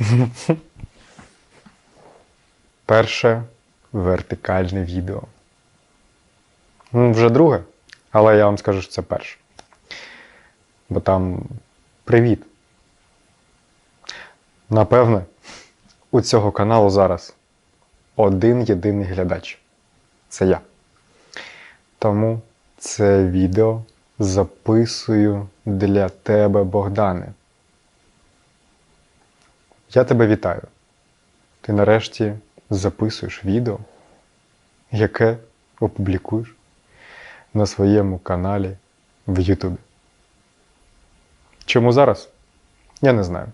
Перше вертикальне відео. Ну, вже друге, але я вам скажу, що це перше. Бо там привіт. Напевне, у цього каналу зараз один єдиний глядач. Це я. Тому це відео записую для тебе, Богдане. Я тебе вітаю. Ти нарешті записуєш відео, яке опублікуєш на своєму каналі в Ютубі. Чому зараз? Я не знаю.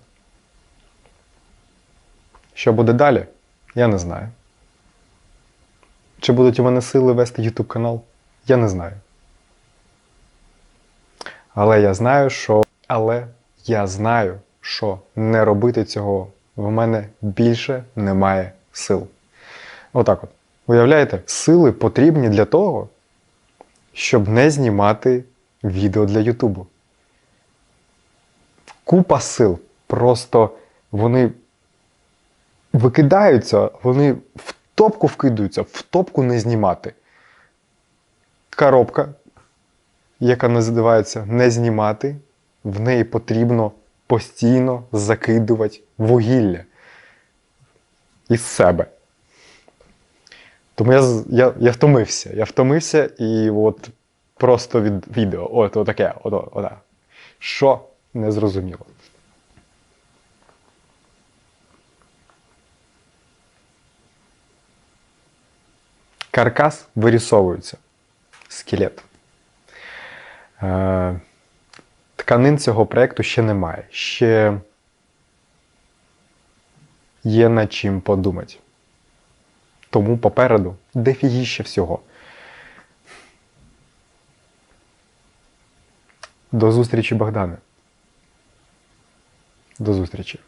Що буде далі? Я не знаю. Чи будуть у мене сили вести YouTube канал? Я не знаю. Але я знаю, що. Але я знаю, що не робити цього в мене більше немає сил. Отак от. Уявляєте, сили потрібні для того, щоб не знімати відео для Ютубу. Купа сил. Просто вони викидаються, вони в топку вкидаються, в топку не знімати. Коробка, яка називається не знімати, в неї потрібно постійно закидувати вугілля із себе. Тому я, я, я втомився. Я втомився і от просто від відео. От, таке. От, от, от. Що не зрозуміло. Каркас вирісовується. Скелет. Тканин цього проєкту ще немає. Ще є над чим подумати. Тому попереду дефігіще всього. До зустрічі, Богдане. До зустрічі.